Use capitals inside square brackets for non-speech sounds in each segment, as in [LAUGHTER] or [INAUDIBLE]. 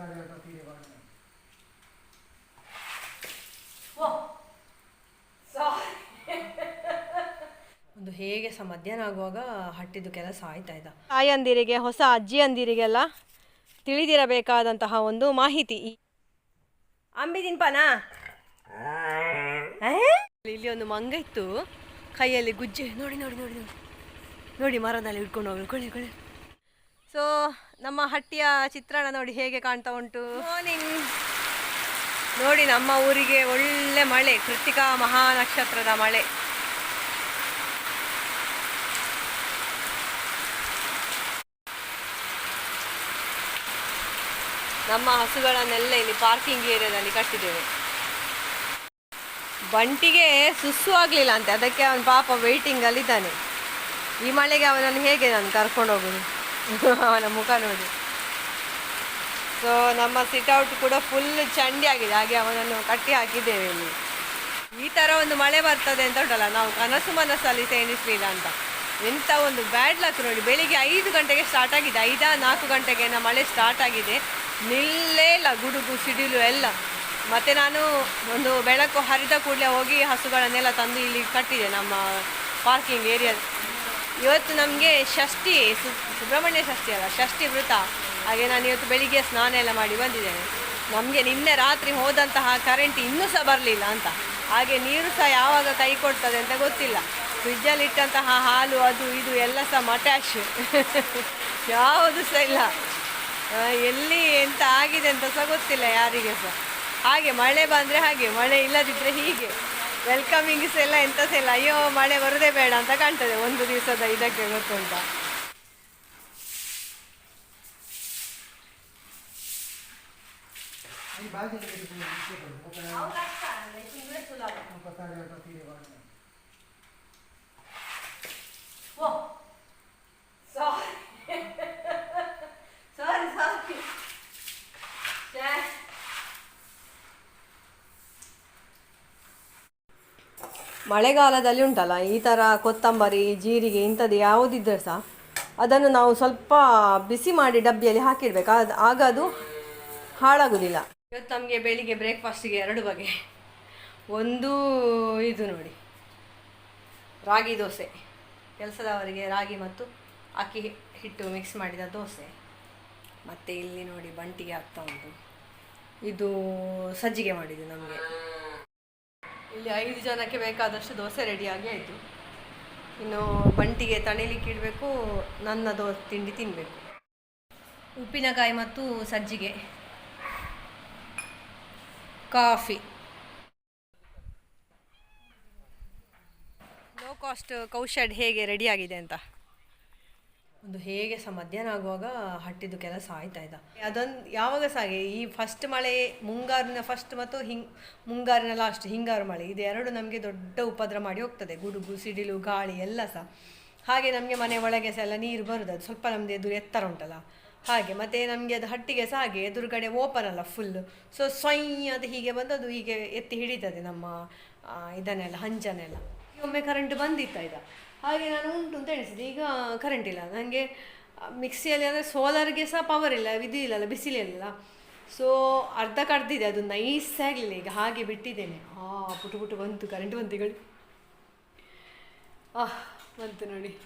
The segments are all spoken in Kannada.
[LAUGHS] ಒಂದು ಹೇಗೆ ಸಹ ಮಧ್ಯಾಹ್ನ ಆಗುವಾಗ ಹಟ್ಟಿದ್ದು ಕೆಲಸ ಆಯ್ತಾ ಇದ್ದ ತಾಯಂದಿರಿಗೆ ಹೊಸ ಅಜ್ಜಿಯಂದಿರಿಗೆಲ್ಲ ತಿಳಿದಿರಬೇಕಾದಂತಹ ಒಂದು ಮಾಹಿತಿ ಅಂಬಿ ತಿನ್ಪನಾ? ಇಲ್ಲಿ ಒಂದು ಮಂಗ ಇತ್ತು. ಕೈಯಲ್ಲಿ ಗುಜ್ಜೆ. ನೋಡಿ ನೋಡಿ ನೋಡಿ ನೋಡಿ. ನೋಡಿ ಮರದಲ್ಲಿ ಹಿಡ್ಕೊಂಡು ಹೋಗಿ ಕೊಳಿ ಕೊಳಿ. ಸೊ ನಮ್ಮ ಹಟ್ಟಿಯ ಚಿತ್ರಣ ನೋಡಿ ಹೇಗೆ ಕಾಣ್ತಾ ಉಂಟು? ಮಾರ್ನಿಂಗ್ ನೋಡಿ ನಮ್ಮ ಊರಿಗೆ ಒಳ್ಳೆ ಮಳೆ ಕೃತಿಕಾ ಮಹಾನಕ್ಷತ್ರದ ಮಳೆ. ನಮ್ಮ ಹಸುಗಳನ್ನೆಲ್ಲ ಇಲ್ಲಿ ಪಾರ್ಕಿಂಗ್ ಏರಿಯಾದಲ್ಲಿ ಕಟ್ಟಿದ್ದೇವೆ. ಬಂಟಿಗೆ ಸುಸ್ಸು ಆಗಲಿಲ್ಲ ಅಂತೆ ಅದಕ್ಕೆ ಅವನ ಪಾಪ ವೆಯ್ಟಿಂಗ್ ಅಲ್ಲಿದ್ದಾನೆ. ಈ ಮಳೆಗೆ ಅವನನ್ನು ಹೇಗೆ ನಾನು ಕರ್ಕೊಂಡು ಹೋಗೋದು? ಅವನ ಮುಖ ನೋಡಿ. ಸೊ ನಮ್ಮ ಸಿಟ್ಔಟ್ ಕೂಡ ಫುಲ್ ಚಂಡಿ ಆಗಿದೆ. ಹಾಗೆ ಅವನನ್ನು ಕಟ್ಟಿ ಹಾಕಿದ್ದೇವೆ ಇಲ್ಲಿ. ಈ ಥರ ಒಂದು ಮಳೆ ಬರ್ತದೆ ಅಂತ ಉಂಟಲ್ಲ, ನಾವು ಕನಸು ಮನಸ್ಸಲ್ಲಿ ಎಣಿಸಲಿಲ್ಲ ಅಂತ. ಎಂಥ ಒಂದು ಬ್ಯಾಡ್ ಲಕ್ ನೋಡಿ. ಬೆಳಿಗ್ಗೆ ಐದು ಗಂಟೆಗೆ ಸ್ಟಾರ್ಟ್ ಆಗಿದೆ. ಐದ, ನಾಲ್ಕು ಗಂಟೆಗೆ ನಮ್ಮ ಮಳೆ ಸ್ಟಾರ್ಟ್ ಆಗಿದೆ. ನಿಲ್ಲೇ ಇಲ್ಲ, ಗುಡುಗು, ಸಿಡಿಲು ಎಲ್ಲ. ಮತ್ತು ನಾನು ಒಂದು ಬೆಳಕು ಹರಿದ ಕೂಡಲೇ ಹೋಗಿ ಹಸುಗಳನ್ನೆಲ್ಲ ತಂದು ಇಲ್ಲಿ ಕಟ್ಟಿದೆ ನಮ್ಮ ಪಾರ್ಕಿಂಗ್ ಏರಿಯಾ ಇವತ್ತು ನಮಗೆ ಷಷ್ಠಿ ಸುಬ್ರಹ್ಮಣ್ಯ ಷಷ್ಠಿ ಅಲ್ಲ, ಷಷ್ಠಿ ವೃತ ಹಾಗೆ ನಾನು ಇವತ್ತು ಬೆಳಿಗ್ಗೆ ಸ್ನಾನ ಎಲ್ಲ ಮಾಡಿ ಬಂದಿದ್ದೇನೆ. ನಮಗೆ ನಿನ್ನೆ ರಾತ್ರಿ ಹೋದಂತಹ ಕರೆಂಟ್ ಇನ್ನೂ ಸಹ ಬರಲಿಲ್ಲ ಅಂತ. ಹಾಗೆ ನೀರು ಸಹ ಯಾವಾಗ ಕೈ ಕೊಡ್ತದೆ ಅಂತ ಗೊತ್ತಿಲ್ಲ. ಫ್ರಿಜ್ಜಲ್ಲಿ ಇಟ್ಟಂತಹ ಹಾಲು, ಅದು, ಇದು ಎಲ್ಲ ಸಹ ಮಟ್ಯಾಶ್ [LAUGHS] ಯಾವುದು ಸಹ ಇಲ್ಲ. ಎಲ್ಲಿ ಎಂತ ಆಗಿದೆ ಅಂತ ಸಹ ಗೊತ್ತಿಲ್ಲ ಯಾರಿಗೆ ಸಹ. ಹಾಗೆ ಮಳೆ ಬಂದರೆ ಹಾಗೆ, ಮಳೆ ಇಲ್ಲದಿದ್ದರೆ ಹೀಗೆ. ವೆಲ್ಕಮಿಂಗ್ಸ್ ಎಲ್ಲ ಎಂತ ಸಹ ಇಲ್ಲ ಅಯ್ಯೋ ಮಳೆ ಬರೋದೇ ಬೇಡ ಅಂತ ಕಾಣ್ತದೆ ಒಂದು ದಿವಸದ ಇದಕ್ಕೆ ಗೊತ್ತುಂಟ. ಸಾರಿ ಮಳೆಗಾಲದಲ್ಲಿ ಉಂಟಲ್ಲ, ಈ ಥರ ಕೊತ್ತಂಬರಿ, ಜೀರಿಗೆ ಇಂಥದ್ದು ಯಾವುದಿದ್ರೆ ಸಹ ಅದನ್ನು ನಾವು ಸ್ವಲ್ಪ ಬಿಸಿ ಮಾಡಿ ಡಬ್ಬಿಯಲ್ಲಿ ಹಾಕಿಡ್ಬೇಕು. ಅದು ಆಗ ಅದು ಹಾಳಾಗೋದಿಲ್ಲ. ಇವತ್ತು ನಮಗೆ ಬೆಳಿಗ್ಗೆ ಬ್ರೇಕ್ಫಾಸ್ಟಿಗೆ ಎರಡು ಬಗೆ. ಒಂದು ಇದು ನೋಡಿ, ರಾಗಿ ದೋಸೆ. ಕೆಲಸದವರಿಗೆ ರಾಗಿ ಮತ್ತು ಅಕ್ಕಿ ಹಿಟ್ಟು ಮಿಕ್ಸ್ ಮಾಡಿದ ದೋಸೆ. ಮತ್ತು ಇಲ್ಲಿ ನೋಡಿ ಬಂಟಿಗೆ ಆಗ್ತಾ ಉಂಟು. ಇದು ಸಜ್ಜಿಗೆ ಮಾಡಿದ್ದು ನಮಗೆ. ಇಲ್ಲಿ ಐದು ಜನಕ್ಕೆ ಬೇಕಾದಷ್ಟು ದೋಸೆ ರೆಡಿಯಾಗಿ ಆಯಿತು. ಇನ್ನು ಬಂಟಿಗೆ ತಣಿಲಿಕ್ಕೆ ಇಡಬೇಕು, ನನ್ನ ದೋ, ತಿಂಡಿ ತಿನ್ನಬೇಕು ಉಪ್ಪಿನಕಾಯಿ ಮತ್ತು ಸಜ್ಜಿಗೆ. ಕಾಫಿ. ಲೋ ಕಾಸ್ಟ್ ಕೌಶಡ್ ಹೇಗೆ ರೆಡಿಯಾಗಿದೆ ಅಂತ. ಒಂದು ಹೇಗೆ ಸಹ ಮಧ್ಯಾಹ್ನ ಆಗುವಾಗ ಹಟ್ಟಿದ್ದು ಕೆಲಸ ಆಯ್ತಾ ಇದ್ದ ಅದೊಂದು ಯಾವಾಗ ಸಹ ಹಾಗೆ ಈ ಫಸ್ಟ್ ಮಳೆ, ಮುಂಗಾರಿನ ಫಸ್ಟ್ ಮತ್ತು ಹಿಂಗ್, ಮುಂಗಾರಿನ ಲಾಸ್ಟ್ ಹಿಂಗಾರು ಮಳೆ, ಇದು ಎರಡು ನಮಗೆ ದೊಡ್ಡ ಉಪದ್ರ ಮಾಡಿ ಹೋಗ್ತದೆ. ಗುಡುಗು, ಸಿಡಿಲು, ಗಾಳಿ ಎಲ್ಲ ಸಹ ಹಾಗೆ ನಮಗೆ ಮನೆ ಒಳಗೆ ಸಹ ಎಲ್ಲ ನೀರು ಬರುದು, ಅದು ಸ್ವಲ್ಪ ನಮ್ಮದು ಎದುರು ಎತ್ತರ ಉಂಟಲ್ಲ. ಹಾಗೆ ಮತ್ತೆ ನಮಗೆ ಅದು ಹಟ್ಟಿಗೆ ಸಹ ಹಾಗೆ ಎದುರುಗಡೆ ಓಪನ್ ಅಲ್ಲ ಫುಲ್ ಸೊ ಸ್ವಯ್ ಅದು ಹೀಗೆ ಬಂದು ಅದು ಹೀಗೆ ಎತ್ತಿ ಹಿಡಿತದೆ ನಮ್ಮ ಇದನ್ನೆಲ್ಲ ಹಂಚನೆಲ್ಲ ಒಮ್ಮೆ ಕರೆಂಟ್ ಬಂದಿತ್ತ ಇದ? ಹಾಗೆ ನಾನು ಉಂಟು ಅಂತ ಎಣಿಸಿದೆ ಈಗ ಕರೆಂಟ್ ಇಲ್ಲ. ನನಗೆ ಮಿಕ್ಸಿಯಲ್ಲಿ ಅಂದರೆ ಸೋಲಾರ್ಗೆ ಸಹ ಪವರ್ ಇಲ್ಲ ಇದು ಇಲ್ಲಲ್ಲ ಬಿಸಿಲಿಲ್ಲ ಸೊ ಅರ್ಧ ಕಡ್ದಿದೆ, ಅದು ನೈಸ್ ಆಗಲಿಲ್ಲ. ಈಗ ಹಾಗೆ ಬಿಟ್ಟಿದ್ದೇನೆ. ಆ, ಪುಟು ಪುಟು ಬಂತು ಕರೆಂಟ್ ಬಂತು ಈಗ. ಆಹ್ ಬಂತು ನೋಡಿ.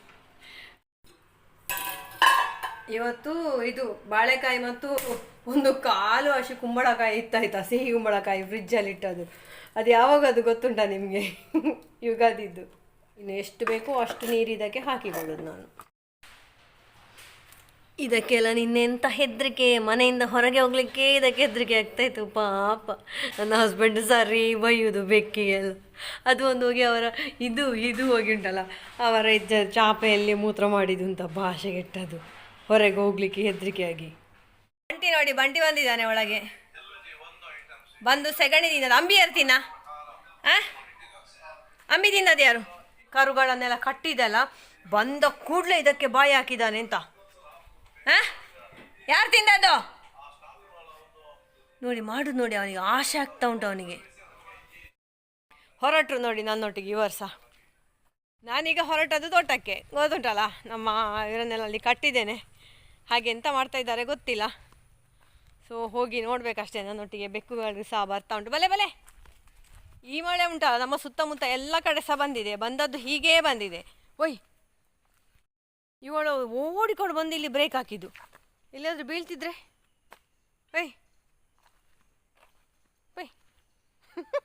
ಇವತ್ತು ಇದು ಬಾಳೆಕಾಯಿ ಮತ್ತು ಒಂದು ಕಾಲು ಅಷ್ಟು ಕುಂಬಳಕಾಯಿ ಇತ್ತಾಯ್ತಾ ಸಿಹಿ ಕುಂಬಳಕಾಯಿ ಫ್ರಿಜ್ಜಲ್ಲಿ ಇಟ್ಟದು ಅದು ಯಾವಾಗ ಅದು ಗೊತ್ತುಂಟಾ ನಿಮಗೆ? [LAUGHS] ಯುಗಾದಿದ್ದು. ಇನ್ನು ಎಷ್ಟು ಬೇಕೋ ಅಷ್ಟು ನೀರು ಇದಕ್ಕೆ ಹಾಕಿಕೊಳ್ಳೋದು ನಾನು. ಇದಕ್ಕೆಲ್ಲ ನಿನ್ನೆಂಥ ಹೆದರಿಕೆ, ಮನೆಯಿಂದ ಹೊರಗೆ ಹೋಗ್ಲಿಕ್ಕೆ ಇದಕ್ಕೆ ಹೆದರಿಕೆ ಆಗ್ತಾಯಿತ್ತು ಪಾಪ. ನನ್ನ ಹಸ್ಬೆಂಡ್ ಸರಿ ಬೈಯೋದು ಬೆಕ್ಕಿಗೆಲ್ಲ. ಅದು ಒಂದು ಹೋಗಿ ಅವರ, ಇದು ಇದು ಹೋಗಿ ಉಂಟಲ್ಲ, ಅವರ ಇಜ್ಜ ಚಾಪೆಯಲ್ಲಿ ಮೂತ್ರ ಮಾಡಿದ್ದು ಅಂತ ಭಾಷೆಗೆಟ್ಟದು ಹೊರಗೆ ಹೋಗ್ಲಿಕ್ಕೆ ಹೆದರಿಕೆಯಾಗಿ. ಬಂಟಿ ನೋಡಿ, ಬಂಟಿ ಬಂದಿದ್ದಾನೆ ಒಳಗೆ. ಬಂದು ಸೆಗಣಿ ತಿನ್ನದು ಅಂಬಿ ಯಾರು ತಿನ್ನ ಅಂಬಿ ತಿನ್ನದು ಯಾರು? ಕರುಗಳನ್ನೆಲ್ಲ ಕಟ್ಟಿದಲ್ಲ ಬಂದ ಕೂಡಲೇ ಇದಕ್ಕೆ ಬಾಯಿ ಹಾಕಿದ್ದಾನೆ ಅಂತ. ಯಾರು ತಿಂದದ್ದು? ನೋಡಿ ಮಾಡು ನೋಡಿ ಅವನಿಗೆ. ಆಸೆ ಆಗ್ತಾ ಉಂಟು ಅವನಿಗೆ. ಹೊರಟರು ನೋಡಿ ನನ್ನೊಟ್ಟಿಗೆ ಈ ವರ್ಷ. ನಾನೀಗ ಹೊರಟದ್ದು ತೋಟಕ್ಕೆ. ಗೊತ್ತುಂಟಲ್ಲ, ನಮ್ಮ ಇವರನ್ನೆಲ್ಲ ಅಲ್ಲಿ ಕಟ್ಟಿದ್ದೇನೆ. ಹಾಗೆ ಎಂತ ಮಾಡ್ತಾ ಇದ್ದಾರೆ ಗೊತ್ತಿಲ್ಲ. ಸೊ ಹೋಗಿ ನೋಡ್ಬೇಕಷ್ಟೇ ನನ್ನೊಟ್ಟಿಗೆ ಬೆಕ್ಕುಗಳು ಸಹ ಬರ್ತಾ ಉಂಟು. ಬಲೆ ಬಲೆ! ಈ ಮಳೆ ಉಂಟಲ್ಲ ನಮ್ಮ ಸುತ್ತಮುತ್ತ ಎಲ್ಲ ಕಡೆ ಸಹ ಬಂದಿದೆ, ಬಂದದ್ದು ಹೀಗೇ ಬಂದಿದೆ. ಒಯ್, ಇವಳು ಓಡಿಕೊಂಡು ಬಂದು ಇಲ್ಲಿ ಬ್ರೇಕ್ ಹಾಕಿದ್ದು. ಇಲ್ಲಾದ್ರೂ ಬೀಳ್ತಿದ್ರೆ? ಒಯ್ ಒಯ್. [LAUGHS]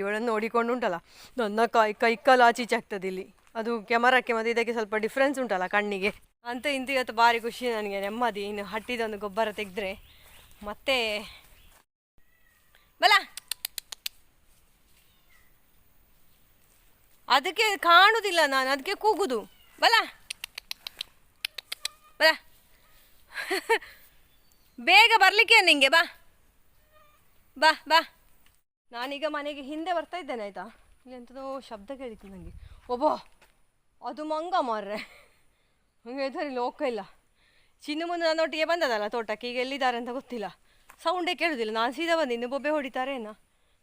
ಇವಳನ್ನು ನೋಡಿಕೊಂಡು ಉಂಟಲ್ಲ, ನನ್ನ ಕೈ ಕೈ ಕಾಲು ಆಚೀಚೆ ಆಗ್ತದೆ ಇಲ್ಲಿ. ಅದು ಕ್ಯಾಮರಾಕ್ಕೆ ಮತ್ತು ಇದಕ್ಕೆ ಸ್ವಲ್ಪ ಡಿಫ್ರೆನ್ಸ್ ಉಂಟಲ್ಲ ಕಣ್ಣಿಗೆ. ಅಂತ ಇಂತ ಇವತ್ತು ಭಾರಿ ಖುಷಿ ನನಗೆ, ನೆಮ್ಮದಿ. ಇನ್ನು ಹಟ್ಟಿದೊಂದು ಗೊಬ್ಬರ ತೆಗೆದ್ರೆ ಮತ್ತೆ ಬಲ. ಅದಕ್ಕೆ ಕಾಣುವುದಿಲ್ಲ ನಾನು, ಅದಕ್ಕೆ ಕೂಗುದು. ಬಲ. ಬಲ. ಬೇಗ ಬರಲಿಕ್ಕೆ ನಿಂಗೆ, ಬಾ. ಬಾ ಬಾ. ನಾನೀಗ ಮನೆಗೆ ಹಿಂದೆ ಬರ್ತಾ ಇದ್ದೇನೆ, ಆಯಿತಾ? ಎಂಥದೋ ಶಬ್ದ ಕೇಳಿತ್ತು ನನಗೆ ಒಬ್ಬೋ, ಅದು ಮಂಗ ಮಾರ್ರೆ. ಹಂಗೆ ಇದ್ದಾರೆ ಲೋಕ ಇಲ್ಲ. ಚಿನ್ನು ಮುಂದೆ ನನ್ನೊಟ್ಟಿಗೆ ಬಂದದಲ್ಲ ತೋಟಕ್ಕೆ? ಈಗ ಎಲ್ಲಿದ್ದಾರೆ ಅಂತ ಗೊತ್ತಿಲ್ಲ. ಸೌಂಡೇ ಕೇಳುವುದಿಲ್ಲ ನಾನು ಸೀದಾ ಬಂದು ಇನ್ನು ಬೊಬ್ಬೆ ಹೊಡಿತಾರೇನಾ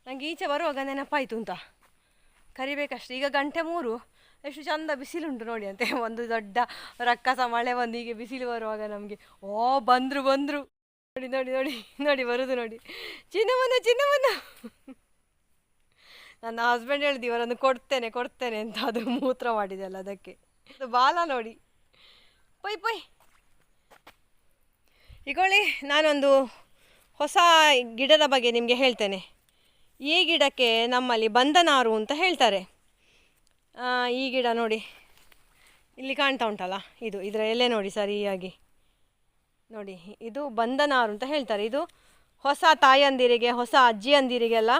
ನನಗೆ ಈಚೆ ಬರುವಾಗ ನೆನಪಾಯಿತು ಅಂತ. ಕರಿಬೇಕಷ್ಟೆ. ಈಗ ಗಂಟೆ ಮೂರು. ಎಷ್ಟು ಚಂದ ಬಿಸಿಲುಂಟು ನೋಡಿ ಅಂತೆ. ಒಂದು ದೊಡ್ಡ ರಕ್ಕಸ ಮಳೆ ಬಂದು ಹೀಗೆ ಬಿಸಿಲು ಬರುವಾಗ ನಮಗೆ. ಓ, ಬಂದರು ಬಂದರು. ನೋಡಿ ನೋಡಿ ನೋಡಿ ನೋಡಿ, ಬರುದು ನೋಡಿ. ಚಿನ್ನವನ್ನ ಚಿನ್ನವನ್ನ ನನ್ನ ಹಸ್ಬೆಂಡ್ ಹೇಳಿದ ಇವರನ್ನು ಕೊಡ್ತೇನೆ ಕೊಡ್ತೇನೆ ಅಂತ ಅದು ಮೂತ್ರ ಮಾಡಿದೆಲ್ಲ ಅದಕ್ಕೆ. ಅದು ಬಾಲ ನೋಡಿ. ಪೊಯ್ ಪೊಯ್. ಈಗೊಳ್ಳಿ ನಾನೊಂದು ಹೊಸ ಗಿಡದ ಬಗ್ಗೆ ನಿಮಗೆ ಹೇಳ್ತೇನೆ. ಈ ಗಿಡಕ್ಕೆ ನಮ್ಮಲ್ಲಿ ಬಂದನಾರು ಅಂತ ಹೇಳ್ತಾರೆ. ಈ ಗಿಡ ನೋಡಿ. ಇಲ್ಲಿ ಕಾಣ್ತಾ ಉಂಟಲ್ಲ, ಇದು, ಇದರ ಎಲೆ ನೋಡಿ ಸರಿಯಾಗಿ. ನೋಡಿ, ಇದು ಬಂದನಾರು ಅಂತ ಹೇಳ್ತಾರೆ. ಇದು ಹೊಸ ತಾಯಂದಿರಿಗೆ, ಹೊಸ ಅಜ್ಜಿಯಂದಿರಿಗೆಲ್ಲ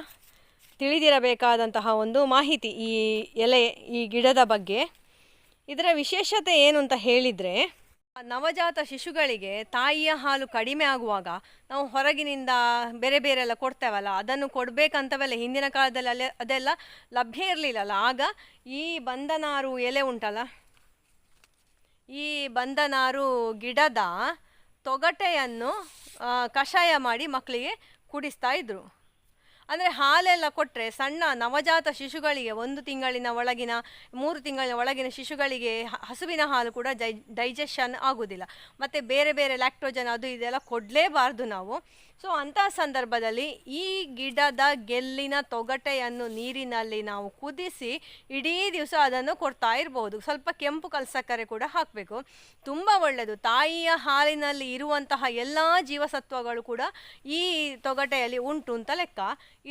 ತಿಳಿದಿರಬೇಕಾದಂತಹ ಒಂದು ಮಾಹಿತಿ ಈ ಎಲೆ, ಈ ಗಿಡದ ಬಗ್ಗೆ. ಇದರ ವಿಶೇಷತೆ ಏನು ಅಂತ ಹೇಳಿದರೆ ನವಜಾತ ಶಿಶುಗಳಿಗೆ ತಾಯಿಯ ಹಾಲು ಕಡಿಮೆ ಆಗುವಾಗ ನಾವು ಹೊರಗಿನಿಂದ ಬೇರೆ ಬೇರೆ ಎಲ್ಲ ಕೊಡ್ತೇವಲ್ಲ, ಅದನ್ನು ಕೊಡಬೇಕಂತವೆಲ್ಲ ಹಿಂದಿನ ಕಾಲದಲ್ಲಿ ಅಲ್ಲೇ ಅದೆಲ್ಲ ಲಭ್ಯ ಇರಲಿಲ್ಲಲ್ಲ. ಆಗ ಈ ಬಂದನಾರು ಎಲೆ ಉಂಟಲ್ಲ, ಈ ಬಂದನಾರು ಗಿಡದ ತೊಗಟೆಯನ್ನು ಕಷಾಯ ಮಾಡಿ ಮಕ್ಕಳಿಗೆ ಕುಡಿಸ್ತಾ ಇದ್ರು. ಅಂದರೆ ಹಾಲೆಲ್ಲ ಕೊಟ್ಟರೆ ಸಣ್ಣ ನವಜಾತ ಶಿಶುಗಳಿಗೆ ಒಂದು ತಿಂಗಳಿನ ಒಳಗಿನ, ಮೂರು ತಿಂಗಳಿನ ಒಳಗಿನ ಶಿಶುಗಳಿಗೆ ಹಸುವಿನ ಹಾಲು ಕೂಡ ಜೈ ಡೈಜೆಷನ್ ಆಗೋದಿಲ್ಲ. ಮತ್ತು ಬೇರೆ ಬೇರೆ ಲ್ಯಾಕ್ಟೋಜನ್ ಅದು ಇದೆಲ್ಲ ಕೊಡಲೇಬಾರ್ದು ನಾವು. ಸೊ ಅಂತ ಸಂದರ್ಭದಲ್ಲಿ ಈ ಗಿಡದ ಗೆಲ್ಲಿನ ತೊಗಟೆಯನ್ನು ನೀರಿನಲ್ಲಿ ನಾವು ಕುದಿಸಿ ಇಡೀ ದಿವಸ ಅದನ್ನು ಕೊಡ್ತಾ ಇರ್ಬೋದು. ಸ್ವಲ್ಪ ಕೆಂಪು ಕಲ್ಸಕ್ಕರೆ ಕೂಡ ಹಾಕಬೇಕು. ತುಂಬ ಒಳ್ಳೆಯದು. ತಾಯಿಯ ಹಾಲಿನಲ್ಲಿ ಇರುವಂತಹ ಎಲ್ಲ ಜೀವಸತ್ವಗಳು ಕೂಡ ಈ ತೊಗಟೆಯಲ್ಲಿ ಉಂಟು ಅಂತ ಲೆಕ್ಕ.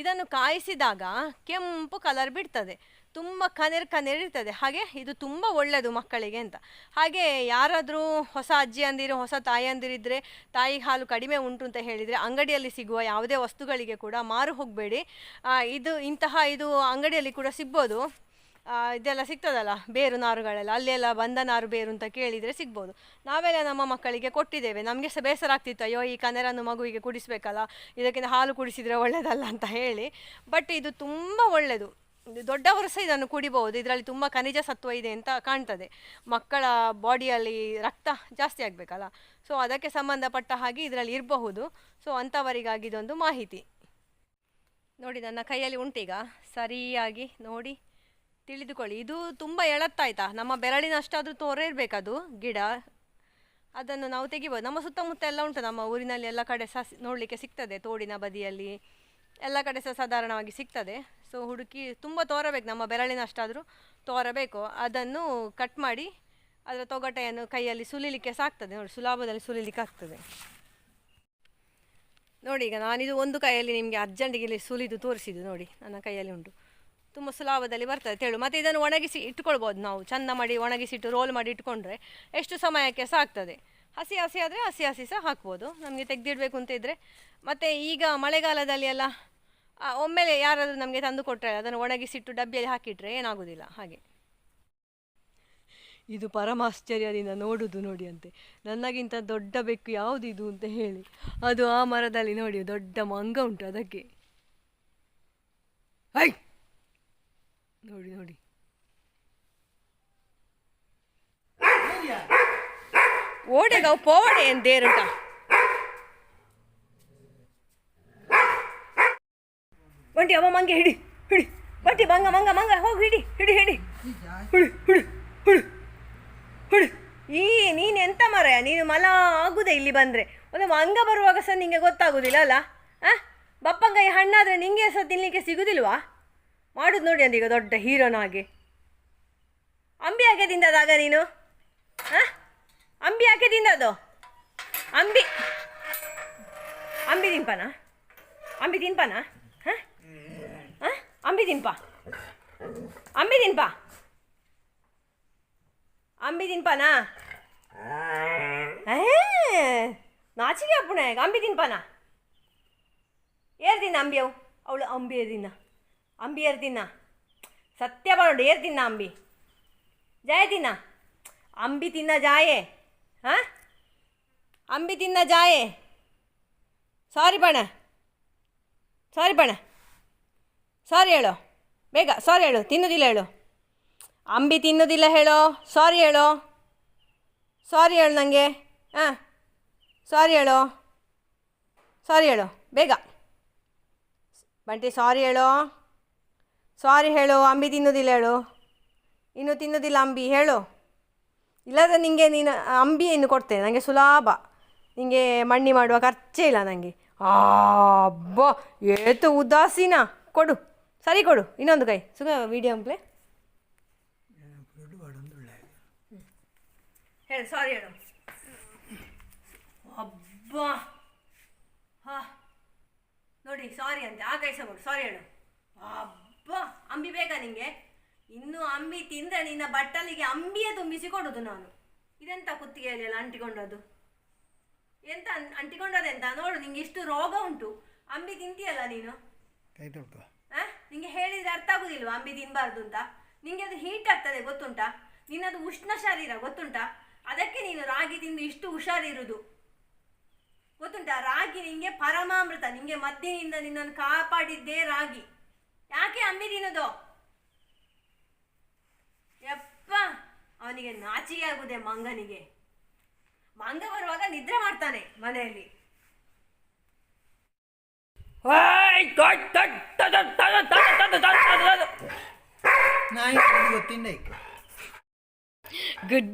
ಇದನ್ನು ಕಾಯಿಸಿದಾಗ ಕೆಂಪು ಕಲರ್ ಬಿಡ್ತದೆ. ತುಂಬ ಕನೆರ್ ಕನೆರಿರ್ತದೆ ಹಾಗೆ ಇದು ತುಂಬ ಒಳ್ಳೆಯದು ಮಕ್ಕಳಿಗೆ ಅಂತ. ಹಾಗೆ ಯಾರಾದರೂ ಹೊಸ ಅಜ್ಜಿ ಅಂದಿರು, ಹೊಸ ತಾಯಂದಿರಿದ್ದರೆ ತಾಯಿ ಹಾಲು ಕಡಿಮೆ ಉಂಟು ಅಂತ ಹೇಳಿದರೆ ಅಂಗಡಿಯಲ್ಲಿ ಸಿಗುವ ಯಾವುದೇ ವಸ್ತುಗಳಿಗೆ ಕೂಡ ಮಾರು ಹೋಗಬೇಡಿ. ಇದು ಇಂತಹ ಇದು ಅಂಗಡಿಯಲ್ಲಿ ಕೂಡ ಸಿಗ್ಬೋದು. ಇದೆಲ್ಲ ಸಿಗ್ತದಲ್ಲ, ಬೇರು ನಾರುಗಳೆಲ್ಲ, ಅಲ್ಲೆಲ್ಲ ಬಂದ ನಾರು ಬೇರು ಅಂತ ಕೇಳಿದರೆ ಸಿಗ್ಬೋದು. ನಾವೆಲ್ಲ ನಮ್ಮ ಮಕ್ಕಳಿಗೆ ಕೊಟ್ಟಿದ್ದೇವೆ. ನಮಗೆ ಸಹ ಬೇಸರ ಆಗ್ತಿತ್ತು, ಅಯ್ಯೋ, ಈ ಕನೆರನ್ನು ಮಗುವಿಗೆ ಕುಡಿಸ್ಬೇಕಲ್ಲ, ಇದಕ್ಕಿಂತ ಹಾಲು ಕುಡಿಸಿದರೆ ಒಳ್ಳೆಯದಲ್ಲ ಅಂತ ಹೇಳಿ. ಬಟ್ ಇದು ತುಂಬ ಒಳ್ಳೆಯದು ದೊಡ್ಡವರು ಸಹ ಇದನ್ನು ಕುಡಿಬಹುದು. ಇದರಲ್ಲಿ ತುಂಬ ಖನಿಜ ಸತ್ವ ಇದೆ ಅಂತ ಕಾಣ್ತದೆ. ಮಕ್ಕಳ ಬಾಡಿಯಲ್ಲಿ ರಕ್ತ ಜಾಸ್ತಿ ಆಗಬೇಕಲ್ಲ. ಸೊ ಅದಕ್ಕೆ ಸಂಬಂಧಪಟ್ಟ ಹಾಗೆ ಇದರಲ್ಲಿ ಇರಬಹುದು. ಸೊ ಅಂಥವರಿಗಾಗಿ ಇದೊಂದು ಮಾಹಿತಿ. ನೋಡಿ, ನನ್ನ ಕೈಯಲ್ಲಿ ಉಂಟೀಗ. ಸರಿಯಾಗಿ ನೋಡಿ, ತಿಳಿದುಕೊಳ್ಳಿ. ಇದು ತುಂಬ ಎಳತ್ತಾಯ್ತಾ? ನಮ್ಮ ಬೆರಳಿನಷ್ಟಾದರೂ ತೋರೆ ಇರಬೇಕದು ಗಿಡ. ಅದನ್ನು ನಾವು ತೆಗಿಬೋದು ನಮ್ಮ ಸುತ್ತಮುತ್ತ ಎಲ್ಲ ಉಂಟು. ನಮ್ಮ ಊರಿನಲ್ಲಿ ಎಲ್ಲ ಕಡೆ ಸಹ ನೋಡಲಿಕ್ಕೆ ಸಿಗ್ತದೆ. ತೋಡಿನ ಬದಿಯಲ್ಲಿ ಎಲ್ಲ ಕಡೆ ಸಹ ಸಾಧಾರಣವಾಗಿ ಸಿಗ್ತದೆ. ಸೊ ಹುಡುಕಿ ತುಂಬ ತೋರಬೇಕು, ನಮ್ಮ ಬೆರಳಿನಷ್ಟಾದರೂ ತೋರಬೇಕು. ಅದನ್ನು ಕಟ್ ಮಾಡಿ ಅದರ ತೊಗಟೆಯನ್ನು ಕೈಯಲ್ಲಿ ಸುಲಿಲಿಕ್ಕೆ ಸಾಕ್ತದೆ. ನೋಡಿ, ಸುಲಭದಲ್ಲಿ ಸುಲಿಲಿಕ್ಕೆ ಆಗ್ತದೆ. ನೋಡಿ, ಈಗ ನಾನಿದು ಒಂದು ಕೈಯಲ್ಲಿ ನಿಮಗೆ ಅರ್ಜೆಂಟಿಗೆ ಇಲ್ಲಿ ಸುಲಿದು ತೋರಿಸಿದ್ದು ನೋಡಿ, ನನ್ನ ಕೈಯಲ್ಲಿ ಉಂಟು. ತುಂಬ ಸುಲಭದಲ್ಲಿ ಬರ್ತದೆ. ತೆಳು, ಮತ್ತು ಇದನ್ನು ಒಣಗಿಸಿ ಇಟ್ಕೊಳ್ಬೋದು ನಾವು. ಚಂದ ಮಾಡಿ ಒಣಗಿಸಿಟ್ಟು ರೋಲ್ ಮಾಡಿ ಇಟ್ಕೊಂಡ್ರೆ ಎಷ್ಟು ಸಮಯಕ್ಕೆ ಸಹ ಆಗ್ತದೆ ಹಸಿ ಹಸಿ ಆದರೆ ಹಸಿ ಹಸಿ ಸಹ ಹಾಕ್ಬೋದು. ನಮಗೆ ತೆಗೆದಿಡಬೇಕು ಅಂತ ಇದ್ದರೆ ಮತ್ತು ಈಗ ಮಳೆಗಾಲದಲ್ಲಿ ಎಲ್ಲ ಒಮ್ಮೆಲೆ ಯಾರಾದರೂ ನಮಗೆ ತಂದು ಕೊಟ್ಟರೆ ಅದನ್ನು ಒಣಗಿಸಿಟ್ಟು ಡಬ್ಬಿಯಲ್ಲಿ ಹಾಕಿಟ್ರೆ ಏನಾಗೋದಿಲ್ಲ ಹಾಗೆ. ಇದು ಪರಮಾಶ್ಚರ್ಯದಿಂದ ನೋಡುದು ನೋಡಿ ಅಂತೆ ನನಗಿಂತ ದೊಡ್ಡ ಬೆಕ್ಕು ಯಾವುದಿದು ಅಂತ ಹೇಳಿ. ಅದು ಆ ಮರದಲ್ಲಿ ನೋಡಿ ದೊಡ್ಡ ಮಂಗ ಉಂಟು ಅದಕ್ಕೆ. ಐ ನೋಡಿ ನೋಡಿ. ಓಡೆಗ ಪೋವಡೆ ಏನು ದೇರುಂಟ ಬಂಟಿ, ಅವ ಮಂಗೆ ಹಿಡಿ ಹಿಡಿ. ಬಂಟಿ, ಮಂಗ ಮಂಗ ಮಂಗ, ಹೋಗಿ ಹಿಡಿ ಹಿಡಿ ಹಿಡಿ. ಹುಡಿ ಹುಡಿ ಹುಡಿ ಹುಡಿ ಈ, ನೀನು ಎಂತ ಮರ ನೀನು ಮಲ ಆಗುದೇ ಇಲ್ಲಿ ಬಂದರೆ. ಒಂದು ಮಂಗ ಬರುವಾಗ ಸಹ ನಿಂಗೆ ಗೊತ್ತಾಗೋದಿಲ್ಲ ಅಲ್ಲ? ಆ? ಬಪ್ಪಂಗೈ ಹಣ್ಣಾದರೆ ನಿಂಗೆ ಸಹ ತಿನ್ನಲಿಕ್ಕೆ ಸಿಗುದಿಲ್ವಾ? ಮಾಡುದು ನೋಡಿ ಅಂದೀಗ ದೊಡ್ಡ ಹೀರೋನ ಹಾಗೆ ಅಂಬಿ ಹಾಕೆ ತಿಂದದಾಗ ನೀನು? ಹಾಂ ಅಂಬಿ ಯಾಕೆ ತಿಂದದು ಅಂಬಿ. ಅಂಬಿ ತಿಂಪನಾ ಅಂಬಿ ತಿನ್ಪನ? ಹಾಂ ಹಾಂ ಅಂಬಿ ತಿನ್ಪ ಅಂಬಿ ತಿನ್ಪ ಅಂಬಿ ತಿನ್ಪನ ಏ ನಾಚಿಕೆ ಅಪ್ಪಣೆ ಅಂಬಿ ತಿನ್ಪನ ಏರ್ ತಿನ್ನ ಅಂಬಿ ಅವು ಅವಳು ಅಂಬಿ ಏರ್ ತಿನ್ನ ಅಂಬಿ ಏರ್ ತಿನ್ನ ಸತ್ಯ ಬರೋಡು ಏರ್ ತಿನ್ನ ಅಂಬಿ ಜಾಯ ತಿನ್ನ ಅಂಬಿ ತಿನ್ನ ಜಾಯೆ ಹಾಂ ಅಂಬಿ ತಿನ್ನ ಜಾಯೆ ಸಾರಿ ಬಣ ಸಾರಿ ಬಣ ಸಾರಿ ಹೇಳು. ಬೇಗ, ಸಾರಿ ಹೇಳು, ತಿನ್ನೋದಿಲ್ಲ ಹೇಳು. ಅಂಬಿ ತಿನ್ನೋದಿಲ್ಲ ಹೇಳೋ, ಸಾರಿ ಹೇಳೋ. ಸಾರಿ ಹೇಳು ನನಗೆ ಹಾಂ, ಸಾರಿ ಹೇಳೋ. ಸಾರಿ ಹೇಳು, ಬೇಗ. ಬಂಟಿ, ಸಾರಿ ಹೇಳೋ. ಸಾರಿ ಹೇಳು, ಅಂಬಿ ತಿನ್ನೋದಿಲ್ಲ ಹೇಳು. ಇನ್ನು ತಿನ್ನೋದಿಲ್ಲ ಅಂಬಿ, ಹೇಳು. ಇಲ್ಲಾಂದರೆ ನಿಂಗೆ ನೀನು, ಅಂಬಿ ಇನ್ನು ಕೊಡ್ತೇನೆ ನನಗೆ ಸುಲಭ. ನಿಂಗೆ ಮಣ್ಣಿ ಮಾಡುವ ಖರ್ಚೇ ಇಲ್ಲ ನನಗೆ ಅಬ್ಬ ಏತು ಉದಾಸೀನ. ಕೊಡು. ಸರಿ ಕೊಡು ಇನ್ನೊಂದು ಕೈ. ಸುಗ ವಿಡಿಯೋ ಪ್ಲೇ ಹೇಳು ಸಾರಿ ಹೇಳು. ಅಬ್ಬಾ. ಹಾ. ನೋಡಿ ಸಾರಿ ಅಂತೆ ಆ ಕೈ ಕೊಡು ಸಾರಿ ಹೇಳು. ಅಬ್ಬ ಅಂಬಿ ಬೇಕಾ ನಿಂಗೆ? ಇನ್ನು ಅಂಬಿ ತಿಂದರೆ ನಿನ್ನ ಬಟ್ಟಲಿಗೆ ಅಂಬಿಯೇ ತುಂಬಿಸಿ ಕೊಡುದು ನಾನು. ಇದೆಂತ ಕುತ್ತಿಗೆಯಲ್ಲಿ ಎಲ್ಲ ಅಂಟಿಕೊಂಡದ್ದು? ಎಂತ ಅಂಟಿಕೊಂಡದೆಂತ? ನೋಡು ನಿಂಗೆ ಇಷ್ಟು ರೋಗ ಉಂಟು. ಅಂಬಿ ತಿಂತೀಯಲ್ಲ ನೀನು? ಕೈ ತೊಳ್ಕೊ? ನಿಂಗೆ ಹೇಳಿದ್ರೆ ಅರ್ಥ ಆಗುದಿಲ್ವಾ ಅಂಬಿ ತಿನ್ಬಾರ್ದು ಅಂತ? ನಿಂಗೆ ಅದು ಹೀಟ್ ಆಗ್ತದೆ ಗೊತ್ತುಂಟಾ? ನಿನ್ನದು ಉಷ್ಣ ಶರೀರ ಗೊತ್ತುಂಟಾ? ಅದಕ್ಕೆ ನೀನು ರಾಗಿ ತಿಂದು ಇಷ್ಟು ಹುಷಾರಿರುದು. ಗೊತ್ತುಂಟಾ? ರಾಗಿ ನಿಂಗೆ ಪರಮಾಮೃತ, ನಿಂಗೆ ಮದ್ದಿನಿಂದ ನಿನ್ನನ್ನು ಕಾಪಾಡಿದ್ದೇ ರಾಗಿ. ಯಾಕೆ ಅಂಬಿ ತಿನ್ನೋದು? ಯಪ್ಪ, ಅವನಿಗೆ ನಾಚಿಕೆ ಆಗುದೆ ಮಂಗನಿಗೆ. ಮಂಗ ಬರುವಾಗ ನಿದ್ರೆ ಮಾಡ್ತಾನೆ ಮನೆಯಲ್ಲಿ.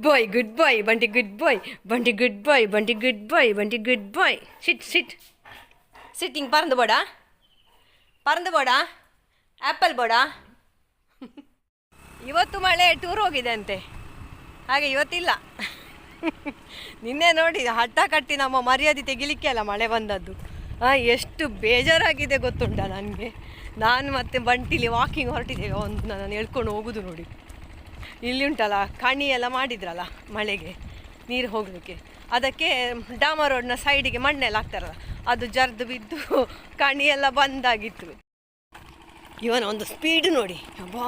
goodbye goodbye Bunty goodbye Bunty goodbye Bunty goodbye Bunty goodbye sit sit sitting பறந்து போடா பறந்து போடಾ ಆ್ಯಪಲ್ ಬೋಡಾ ಇವತ್ತು ಮಳೆ ಟೂರ್ ಹೋಗಿದೆ ಅಂತೆ ಹಾಗೆ ಇವತ್ತಿಲ್ಲ ನಿನ್ನೆ ನೋಡಿ ಹಠ ಕಟ್ಟಿ ನಮ್ಮ ಮರ್ಯಾದೆ ತೆಗಿಲಿಕ್ಕೆ ಅಲ್ಲ ಮಳೆ ಬಂದದ್ದು ಹಾಂ ಎಷ್ಟು ಬೇಜಾರಾಗಿದೆ ಗೊತ್ತುಂಟ ನನಗೆ. ನಾನು ಮತ್ತೆ ಬಂಟಿಲಿ ವಾಕಿಂಗ್ ಹೊರಟಿದ್ದೇವೆ ಒಂದು ನಾನು ಎಳ್ಕೊಂಡು ಹೋಗುದು ನೋಡಿ. ಇಲ್ಲಿ ಉಂಟಲ್ಲ ಕಣಿ ಎಲ್ಲ ಮಾಡಿದ್ರಲ್ಲ ಮಳೆಗೆ, ನೀರು ಹೋಗಲಿಕ್ಕೆ. ಅದಕ್ಕೆ ಡಾಮ ರೋಡ್ನ ಸೈಡಿಗೆ ಮಣ್ಣೆಲ್ಲ ಹಾಕ್ತಾರಲ್ಲ, ಅದು ಜರ್ದು ಬಿದ್ದು ಕಣಿ ಎಲ್ಲ ಬಂದಾಗಿತ್ತು. ಇವನ ಒಂದು ಸ್ಪೀಡ್ ನೋಡಿ. ಅಬ್ಬಾ!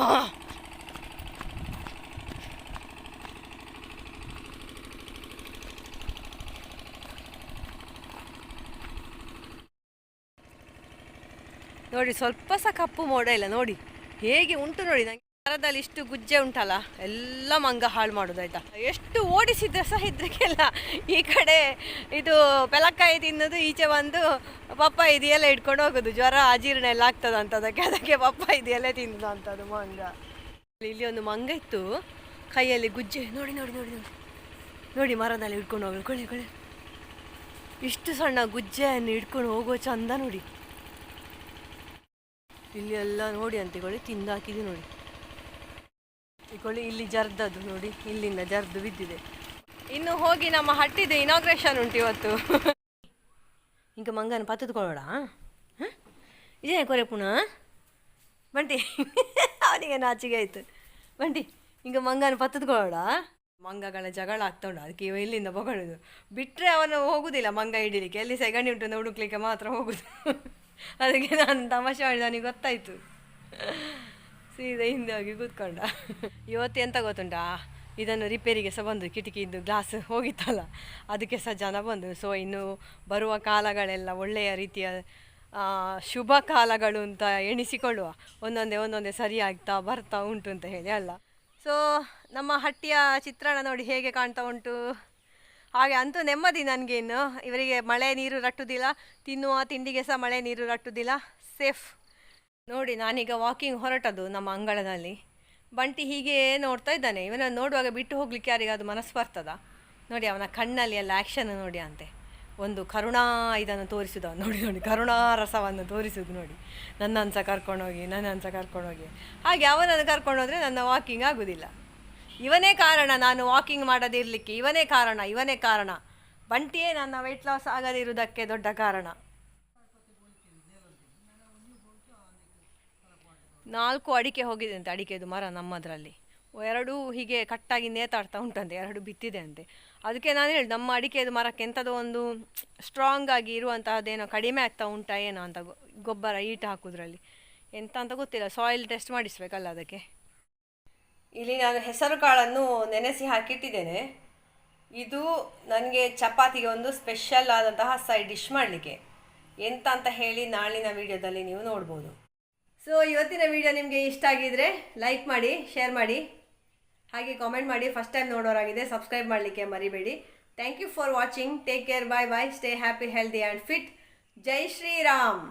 ನೋಡಿ, ಸ್ವಲ್ಪ ಸಹ ಕಪ್ಪು ಮೋಡ ಇಲ್ಲ, ನೋಡಿ. ಹೇಗೆ ಉಂಟು ನೋಡಿ, ನಂಗೆ ಮರದಲ್ಲಿ ಇಷ್ಟು ಗುಜ್ಜೆ ಉಂಟಲ್ಲ, ಎಲ್ಲ ಮಂಗ ಹಾಳು ಮಾಡೋದಾಯ್ತಾ ಎಷ್ಟು ಓಡಿಸಿದ್ರೆ ಸಹ ಇದ್ರಿಗೆಲ್ಲ. ಈ ಕಡೆ ಇದು ಬೆಲಕಾಯಿ ತಿನ್ನೋದು, ಈಚೆ ಬಂದು ಪಪ್ಪ ಇದೆಯೆಲ್ಲ ಇಟ್ಕೊಂಡು ಹೋಗೋದು. ಜ್ವರ, ಅಜೀರ್ಣ ಎಲ್ಲ ಆಗ್ತದಂತ ಅದಕ್ಕೆ ಅದಕ್ಕೆ ಪಪ್ಪ ಇದೆಲ್ಲ ತಿನ್ನೋದು ಅಂತದು ಮಂಗ. ಇಲ್ಲಿ ಒಂದು ಮಂಗ ಇತ್ತು. ಕೈಯಲ್ಲಿ ಗುಜ್ಜೆ. ನೋಡಿ ನೋಡಿ ನೋಡಿ ನೋಡಿ. ನೋಡಿ, ಮರದಲ್ಲಿ ಹಿಡ್ಕೊಂಡು ಹೋಗೋದು ಕೊಳಿ ಕೊಳಿ. ಇಷ್ಟು ಸಣ್ಣ ಗುಜ್ಜೆಯನ್ನು ಹಿಡ್ಕೊಂಡು ಹೋಗೋ ಚಂದ ನೋಡಿ. ಇಲ್ಲಿ ಎಲ್ಲ ನೋಡಿ ಅಂತಿಕೊಳ್ಳಿ ತಿಂದು ಹಾಕಿದೆ ನೋಡಿ. ಇಕೊಳ್ಳಿ ಇಲ್ಲಿ ಜರ್ದದ್ದು ನೋಡಿ, ಇಲ್ಲಿಂದ ಜರ್ದು ಬಿದ್ದಿದೆ. ಇನ್ನು ಹೋಗಿ ನಮ್ಮ ಹಟ್ಟಿದೆ ಇನಾಗ್ರೇಷನ್ ಉಂಟು ಇವತ್ತು. ಇಂಕ ಮಂಗನ ಪತ್ತದ್ಕೊಳ್ಳೋಣ? ಇದೇ ಕೊರೆ ಪುನಃ ಬಂಟಿ. ಅವನಿಗೆ ನಾಚಿಗೆ ಆಯ್ತು. ಬಂಟಿ ಇಂಕ ಮಂಗನ ಪತ್ತದ್ಕೊಳ್ಳೋಣ? ಮಂಗಗಳ ಜಗಳ ಆಗ್ತಾ ಉಂಟು, ಅದಕ್ಕೆ ಇವ ಇಲ್ಲಿಂದ ಬಗಳೋದು. ಬಿಟ್ಟರೆ ಅವನು ಹೋಗುದಿಲ್ಲ ಮಂಗ ಹಿಡಿಲಿಕ್ಕೆ. ಎಲ್ಲಿ ಸೆಗಣಿ ಉಂಟು ಅಂತ ಹುಡುಕ್ಲಿಕ್ಕೆ ಮಾತ್ರ ಹೋಗುದು. ಅದಕ್ಕೆ ನಾನು ತಮಾಷೆ ಮಾಡಿ ನನಗೆ ಗೊತ್ತಾಯ್ತು. ಸೀದಾ ಹಿಂದೆ ಹೋಗಿ ಕೂತ್ಕೊಂಡ. ಇವತ್ತು ಎಂತ ಗೊತ್ತುಂಟಾ? ಇದನ್ನು ರಿಪೇರಿಗೆ ಸಹ ಬಂದು ಕಿಟಕಿದ್ದು ಗ್ಲಾಸ್ ಹೋಗಿತ್ತಲ್ಲ, ಅದಕ್ಕೆ ಸಹ ಜನ ಬಂದು. ಸೊ ಇನ್ನು ಬರುವ ಕಾಲಗಳೆಲ್ಲ ಒಳ್ಳೆಯ ರೀತಿಯ ಶುಭ ಕಾಲಗಳು ಅಂತ ಎಣಿಸಿಕೊಳ್ಳುವ. ಒಂದೊಂದೇ ಒಂದೊಂದೇ ಸರಿ ಆಗ್ತಾ ಬರ್ತಾ ಉಂಟು ಅಂತ ಹೇಳಿ ಅಲ್ಲ. ಸೊ ನಮ್ಮ ಹಟ್ಟಿಯ ಚಿತ್ರಣ ನೋಡಿ ಹೇಗೆ ಕಾಣ್ತಾ ಉಂಟು? ಹಾಗೆ ಅಂತೂ ನೆಮ್ಮದಿ ನನಗೆ ಇನ್ನು. ಇವರಿಗೆ ಮಳೆ ನೀರು ರಟ್ಟುದಿಲ್ಲ, ತಿನ್ನುವ ತಿಂಡಿಗೆ ಸಹ ಮಳೆ ನೀರು ರಟ್ಟುದಿಲ್ಲ. ಸೇಫ್. ನೋಡಿ, ನಾನೀಗ ವಾಕಿಂಗ್ ಹೊರಟದು ನಮ್ಮ ಅಂಗಳದಲ್ಲಿ. ಬಂಟಿ ಹೀಗೆ ನೋಡ್ತಾ ಇದ್ದಾನೆ. ಇವನನ್ನು ನೋಡುವಾಗ ಬಿಟ್ಟು ಹೋಗ್ಲಿಕ್ಕೆ ಯಾರಿಗಾದ್ರು ಮನಸ್ಸು ಬರ್ತದ? ನೋಡಿ, ಅವನ ಕಣ್ಣಲ್ಲಿ ಎಲ್ಲ ಆ್ಯಕ್ಷನ್ ನೋಡಿ ಅಂತೆ. ಒಂದು ಕರುಣಾ ಇದನ್ನು ತೋರಿಸುದು ನೋಡಿ ನೋಡಿ, ಕರುಣಾ ರಸವನ್ನು ತೋರಿಸುದು ನೋಡಿ. ನನ್ನನ್ನು ಸಹ ಕರ್ಕೊಂಡೋಗಿ, ನನ್ನನ್ನು ಸಹ ಕರ್ಕೊಂಡೋಗಿ. ಹಾಗೆ ಅವನನ್ನು ಕರ್ಕೊಂಡೋದ್ರೆ ನನ್ನ ವಾಕಿಂಗ್ ಆಗೋದಿಲ್ಲ. ಇವನೇ ಕಾರಣ ನಾನು ವಾಕಿಂಗ್ ಮಾಡದಿರಲಿಕ್ಕೆ. ಇವನೇ ಕಾರಣ ಇವನೇ ಕಾರಣ. ಬಂಟಿಯೇ ನನ್ನ ವೆಯ್ಟ್ ಲಾಸ್ ಆಗದಿರುವುದಕ್ಕೆ ದೊಡ್ಡ ಕಾರಣ. ನಾಲ್ಕು ಅಡಿಕೆ ಹೋಗಿದೆ ಅಂತೆ ಅಡಿಕೆದು ಮರ ನಮ್ಮದರಲ್ಲಿ. ಎರಡು ಹೀಗೆ ಕಟ್ಟಾಗಿ ನೇತಾಡ್ತಾ ಉಂಟಂತೆ, ಎರಡು ಬಿತ್ತಿದೆ ಅಂತೆ. ಅದಕ್ಕೆ ನಾನು ಹೇಳಿ, ನಮ್ಮ ಅಡಿಕೆದು ಮರಕ್ಕೆ ಎಂಥದೋ ಒಂದು ಸ್ಟ್ರಾಂಗ್ ಆಗಿ ಇರುವಂತಹದ್ದೇನೋ ಕಡಿಮೆ ಆಗ್ತಾ ಉಂಟಾ ಏನೋ ಅಂತ ಗೊಬ್ಬರ ಈಟ್ ಹಾಕೋದ್ರಲ್ಲಿ. ಎಂತ ಅಂತ ಗೊತ್ತಿಲ್ಲ ಸಾಯಿಲ್ ಟೆಸ್ಟ್ ಮಾಡಿಸ್ಬೇಕಲ್ಲ ಅದಕ್ಕೆ. ಇಲ್ಲಿ ನಾನು ಹೆಸರು ಕಾಳನ್ನು ನೆನೆಸಿ ಹಾಕಿಟ್ಟಿದ್ದೇನೆ. ಇದು ನನಗೆ ಚಪಾತಿಗೆ ಒಂದು ಸ್ಪೆಷಲ್ ಆದಂತಹ ಸೈಡ್ ಡಿಶ್ ಮಾಡಲಿಕ್ಕೆ. ಎಂತ ಅಂತ ಹೇಳಿ ನಾಳಿನ ವಿಡಿಯೋದಲ್ಲಿ ನೀವು ನೋಡ್ಬೋದು. ಸೊ ಇವತ್ತಿನ ವಿಡಿಯೋ ನಿಮಗೆ ಇಷ್ಟ ಆಗಿದ್ರೆ ಲೈಕ್ ಮಾಡಿ ಶೇರ್ ಮಾಡಿ. ಹಾಗೆ ಕಾಮೆಂಟ್ ಮಾಡಿ. ಫಸ್ಟ್ ಟೈಮ್ ನೋಡೋರಾಗಿದೆ ಸಬ್ಸ್ಕ್ರೈಬ್ ಮಾಡಲಿಕ್ಕೆ ಮರಿಬೇಡಿ. Thank you for watching take care bye bye stay happy healthy and fit Jai Shriram